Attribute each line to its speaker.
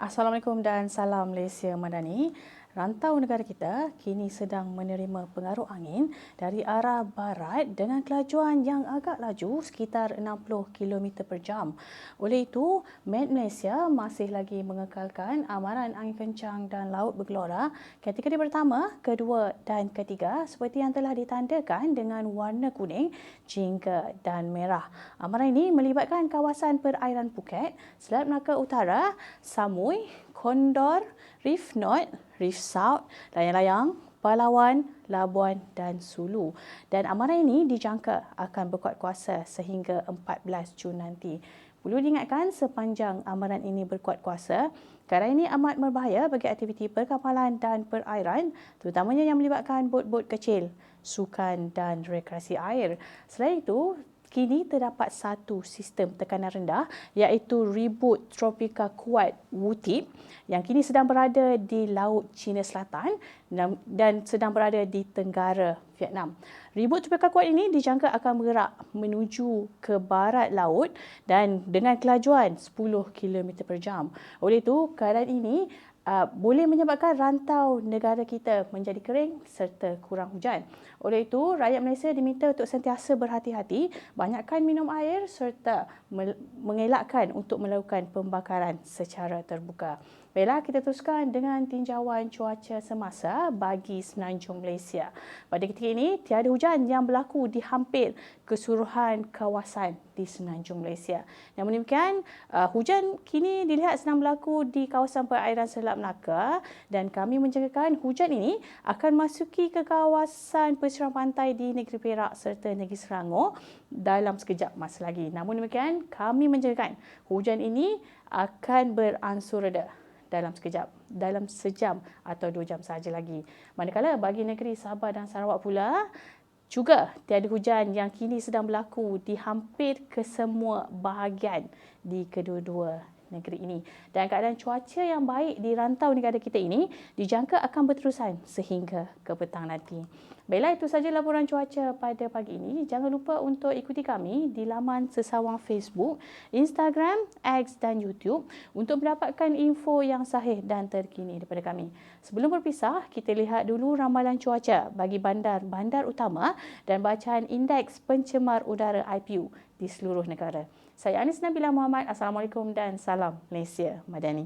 Speaker 1: Assalamualaikum dan salam Malaysia Madani. Rantau negara kita kini sedang menerima pengaruh angin dari arah barat dengan kelajuan yang agak laju sekitar 60 km per jam. Oleh itu, Met Malaysia masih lagi mengekalkan amaran angin kencang dan laut bergelora kategori pertama, kedua dan ketiga seperti yang telah ditandakan dengan warna kuning, jingga dan merah. Amaran ini melibatkan kawasan perairan Phuket, Selat Melaka Utara, Samui, Kondor, Reef North, Reef South, Layang-Layang, Palawan, Labuan dan Sulu. Dan amaran ini dijangka akan berkuat kuasa sehingga 14 Jun nanti. Perlu diingatkan sepanjang amaran ini berkuat kuasa, keadaan ini amat berbahaya bagi aktiviti perkapalan dan perairan, terutamanya yang melibatkan bot-bot kecil, sukan dan rekreasi air. Selain itu, kini terdapat satu sistem tekanan rendah iaitu ribut tropika kuat Wutip yang kini sedang berada di Laut Cina Selatan dan sedang berada di Tenggara Vietnam. Ribut tropika kuat ini dijangka akan bergerak menuju ke barat laut dan dengan kelajuan 10 km per jam. Oleh itu, keadaan ini uh, boleh menyebabkan rantau negara kita menjadi kering serta kurang hujan. Oleh itu, rakyat Malaysia diminta untuk sentiasa berhati-hati, banyakkan minum air serta mengelakkan untuk melakukan pembakaran secara terbuka. Baiklah, kita teruskan dengan tinjauan cuaca semasa bagi Semenanjung Malaysia. Pada ketika ini, tiada hujan yang berlaku di hampir keseluruhan kawasan di Semenanjung Malaysia. Namun demikian, uh, hujan kini dilihat sedang berlaku di kawasan perairan Selat Melaka dan kami menjangkakan hujan ini akan masuki ke kawasan pesisir pantai di negeri Perak serta negeri Selangor dalam sekejap masa lagi. Namun demikian, kami menjangkakan hujan ini akan beransur reda dalam sekejap, dalam sejam atau dua jam sahaja lagi. Manakala bagi negeri Sabah dan Sarawak pula, juga tiada hujan yang kini sedang berlaku di hampir kesemua bahagian di kedua-dua negeri ini. Dan keadaan cuaca yang baik di rantau negara kita ini dijangka akan berterusan sehingga ke petang nanti. Baiklah, itu sahaja laporan cuaca pada pagi ini. Jangan lupa untuk ikuti kami di laman sesawang Facebook, Instagram, X dan YouTube untuk mendapatkan info yang sahih dan terkini daripada kami. Sebelum berpisah, kita lihat dulu ramalan cuaca bagi bandar-bandar utama dan bacaan indeks pencemar udara IPU di seluruh negara. Saya Anis Nabila Muhammad. Assalamualaikum dan salam Malaysia Madani.